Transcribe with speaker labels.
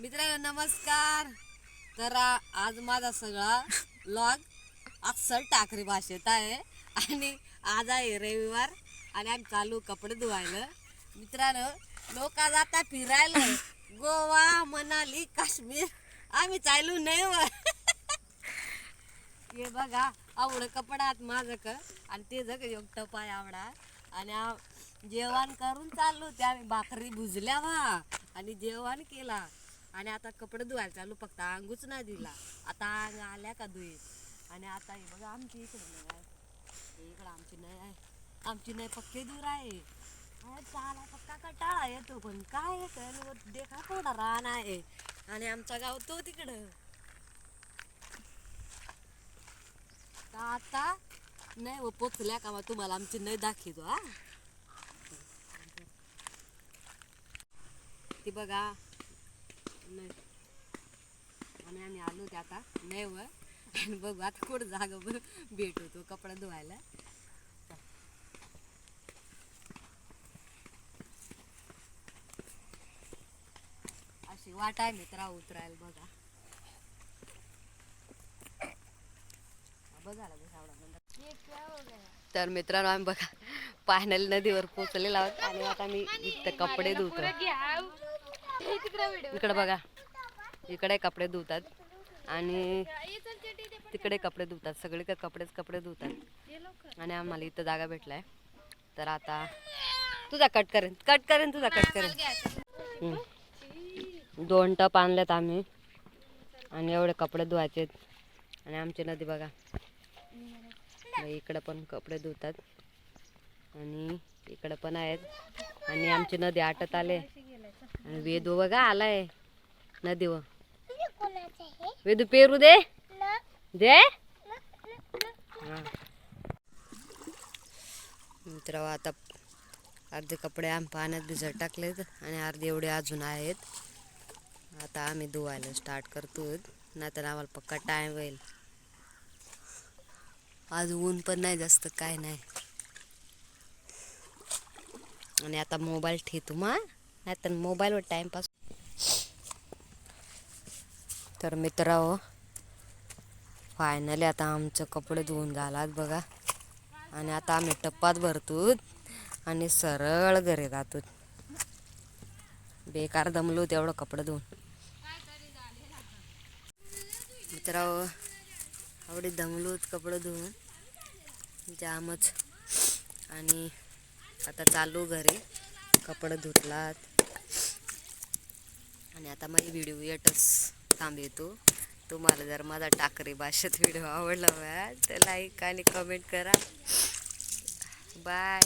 Speaker 1: मित्र नमस्कार. तर आज माझा सगळा लॉग अक्सर टाकरी भाषेत आहे. आणि आज आहे रविवार आणि आम्ही चालू कपडे धुवायला. मित्रांनो लोक आज आता फिरायला गोवा मनाली काश्मीर. आम्ही चालू नाही व हे बघा आवड कपडात माझं. क आणि ते जग एक टप आवडा. आणि जेवण करून चाललो ते आम्ही भाकरी भुजल्या वा. आणि जेवण केला. आणि आता कपडे धुवायला चालू फक्त अंगूच नाही दिला. आता अंग आल्या का धुईत? आणि आता हे बघा आमची इकडे नाही आहे. इकडं आमची नाही आहे. आमची नाही पक्के दूर आहे. चाला पक्का कटाळा येतो पण काय देखा थोडा रान आहे. आणि आमचा गाव तो तिकडं. आता नाही व पोचल्या का मग तुम्हाला? आमची नाही दाखवतो हा. ती बघा नाही. आणि आम्ही आलो ते आता नाही व आणि बघू आता कुठं जागा बघ भेट होतो कपडा धुवायला. अशी वाट आहे मित्रा उतरायला बघा. बघा तर मित्रांनो आम्ही बघा पाहण्याला नदीवर पोचलेला आहोत आणि आता मी इथं कपडे धुतो. इकडे बघा. इकडे कपडे धुतात आणि तिकडे कपडे धुतात. सगळे कपडेच कपडे धुतात. आणि आम्हाला इथं जागा भेटलाय. तर आता तुझा कट करेन. कट करेन तुझा कट करेन. दोन टप आणल्यात आम्ही. आणि एवढे कपडे धुवायचे आणि आमची नदी बघा. इकडं पण कपडे धुतात. आणि इकडं पण आहेत. आणि आमची नदी आटत आले आणि वेदू बघा आलाय. नदीवर वेदू पेरू दे. दे. मित्र आता अर्धे कपडे आम्ही पाण्यात भिजत टाकलेत आणि अर्धे एवढे अजून आहेत. आता आम्ही धुवायला स्टार्ट करतो नाहीतर आम्हाला पक्का टाइम होईल. आज ऊन पण नाही जास्त काय नाही. आणि आता मोबाईल ठेवतो नाही तर मोबाईलवर टाइमपास. तर मित्रांनो फायनली आता आमचं कपडे धुवून झालात बघा. आणि आता आम्ही टप्पात भरतो आणि सरळ घरी जातो बेकार दमलो तेवढं कपडे धुवून. मित्रांनो आवडी दमलोत कपडे धुवून. जामच. आणि आता चालू घरी. कपडे धुतलात. आणि आता माझी व्हिडिओ येतच थांबवतो तुम्हाला जर माझा टाकरी भाषेत व्हिडिओ आवडला तर लाईक आणि कमेंट करा. बाय